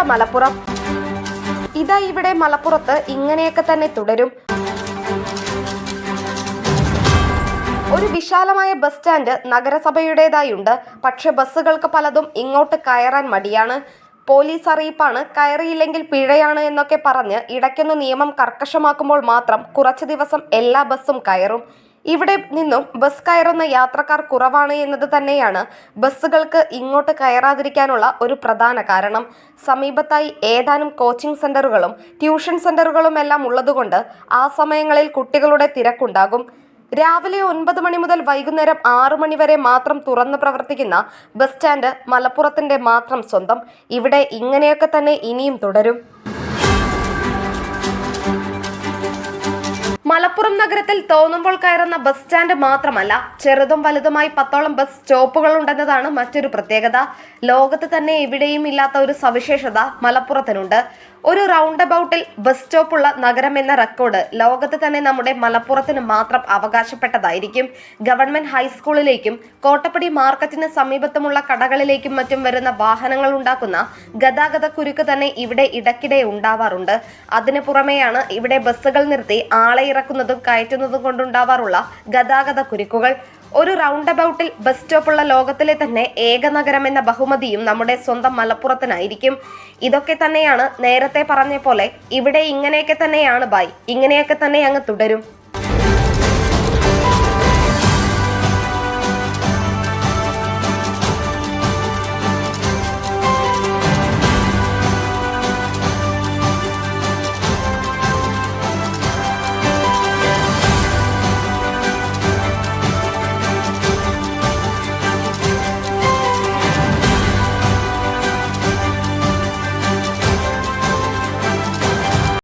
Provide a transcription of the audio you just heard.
നമ്മുടെ മലപ്പുറം. ഇതാ ഇവിടെ മലപ്പുറത്ത് ഇങ്ങനെയൊക്കെ തന്നെ തുടരും. ഒരു വിശാലമായ ബസ് സ്റ്റാൻഡ് നഗരസഭയുടേതായി ഉണ്ട് പക്ഷെ ബസ്സുകൾക്ക് പലതും ഇങ്ങോട്ട് കയറാൻ മടിയാണ്. പോലീസ് അറിയിപ്പാണ് കയറിയില്ലെങ്കിൽ പിഴയാണ് എന്നൊക്കെ പറഞ്ഞ് ഇടയ്ക്കൊന്ന് നിയമം കർക്കശമാക്കുമ്പോൾ മാത്രം കുറച്ച് ദിവസം എല്ലാ ബസ്സും കയറും. ഇവിടെ നിന്നും ബസ് കയറുന്ന യാത്രക്കാർ കുറവാണ് എന്നത് തന്നെയാണ് ബസ്സുകൾക്ക് ഇങ്ങോട്ട് കയറാതിരിക്കാനുള്ള ഒരു പ്രധാന കാരണം. സമീപത്തായി ഏതാനും കോച്ചിംഗ് സെന്ററുകളും ട്യൂഷൻ സെന്ററുകളും എല്ലാം ഉള്ളതുകൊണ്ട് ആ സമയങ്ങളിൽ കുട്ടികളുടെ തിരക്കുണ്ടാകും. രാവിലെ ഒൻപത് മണി മുതൽ വൈകുന്നേരം ആറു മണി വരെ മാത്രം തുറന്ന് പ്രവർത്തിക്കുന്ന ബസ് സ്റ്റാൻഡ് മലപ്പുറത്തിന്റെ മാത്രം സ്വന്തം. ഇവിടെ ഇങ്ങനെയൊക്കെ തന്നെ ഇനിയും തുടരും. മലപ്പുറം നഗരത്തിൽ തോന്നുമ്പോൾ കയറുന്ന ബസ് സ്റ്റാൻഡ് മാത്രമല്ല ചെറുതും വലുതുമായി പത്തോളം ബസ് സ്റ്റോപ്പുകൾ ഉണ്ടെന്നതാണ് മറ്റൊരു പ്രത്യേകത. ലോകത്ത് തന്നെ എവിടെയും ഇല്ലാത്ത ഒരു സവിശേഷത മലപ്പുറത്തിനുണ്ട്. ഒരു റൗണ്ട് അബൌട്ടിൽ ബസ് സ്റ്റോപ്പുള്ള നഗരം എന്ന റെക്കോർഡ് ലോകത്ത് തന്നെ നമ്മുടെ മലപ്പുറത്തിന് മാത്രം അവകാശപ്പെട്ടതായിരിക്കും. ഗവൺമെന്റ് ഹൈസ്കൂളിലേക്കും കോട്ടപ്പടി മാർക്കറ്റിന് സമീപത്തുമുള്ള കടകളിലേക്കും മറ്റും വരുന്ന വാഹനങ്ങൾ ഉണ്ടാക്കുന്ന ഗതാഗത കുരുക്ക് തന്നെ ഇവിടെ ഇടയ്ക്കിടെ ഉണ്ടാവാറുണ്ട്. അതിനു പുറമെയാണ് ഇവിടെ ബസ്സുകൾ നിർത്തി ആളെ ഇറക്കുന്നതും കയറ്റുന്നതും കൊണ്ടുണ്ടാവാറുള്ള ഗതാഗത കുരുക്കുകൾ. ഒരു റൗണ്ട് അബൌട്ടിൽ ബസ് സ്റ്റോപ്പുള്ള ലോകത്തിലെ തന്നെ ഏക നഗരം എന്ന ബഹുമതിയും നമ്മുടെ സ്വന്തം മലപ്പുറത്തിനായിരിക്കും. ഇതൊക്കെ തന്നെയാണ് നേരത്തെ പറഞ്ഞ പോലെ ഇവിടെ ഇങ്ങനെയൊക്കെ തന്നെയാണ് ബൈ ഇങ്ങനെയൊക്കെ തന്നെ അങ്ങ് തുടരും.